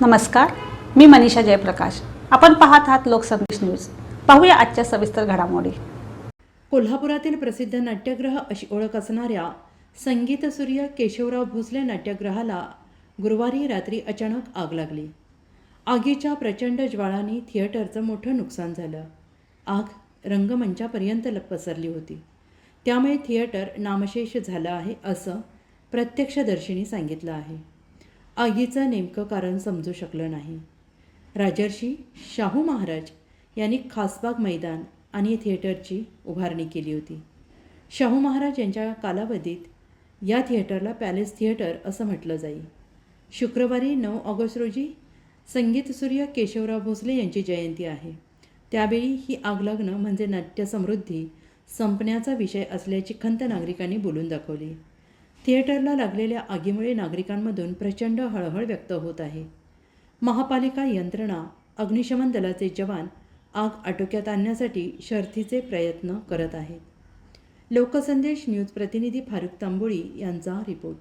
नमस्कार मी मनीषा जयप्रकाश. आपण पाहत आहात लोकसंदेश न्यूज. पाहूया आजच्या सविस्तर घडामोडी. कोल्हापुरातील प्रसिद्ध नाट्यगृह अशी ओळख असणाऱ्या संगीतसूर्य केशवराव भोसले नाट्यगृहाला गुरुवारी रात्री अचानक आग लागली. आगीच्या प्रचंड ज्वाळांनी थिएटरचं मोठं नुकसान झालं. आग रंगमंचापर्यंत ल- पसरली होती. त्यामुळे थिएटर नामशेष झालं आहे असं प्रत्यक्षदर्शींनी सांगितलं आहे. आगीचं नेमकं कारण समजू शकलं नाही. राजर्षी शाहू महाराज यांनी खासबाग मैदान आणि थिएटरची उभारणी केली होती. शाहू महाराज यांच्या कालावधीत या थिएटरला पॅलेस थिएटर असं म्हटलं जाई. शुक्रवारी नऊ ऑगस्ट रोजी संगीतसूर्य केशवराव भोसले यांची जयंती आहे. त्यावेळी ही आग लागणं म्हणजे नाट्यसमृद्धी संपण्याचा विषय असल्याची खंत नागरिकांनी बोलून दाखवली. थिएटरला लागलेल्या आगीमुळे नागरिकांमधून प्रचंड हळहळ व्यक्त होत आहे. महापालिका यंत्रणा अग्निशमन दलाचे जवान आग आटोक्यात आणण्यासाठी शर्थीचे प्रयत्न करत आहेत. लोकसंदेश न्यूज प्रतिनिधी फारुख तांबोळी यांचा रिपोर्ट.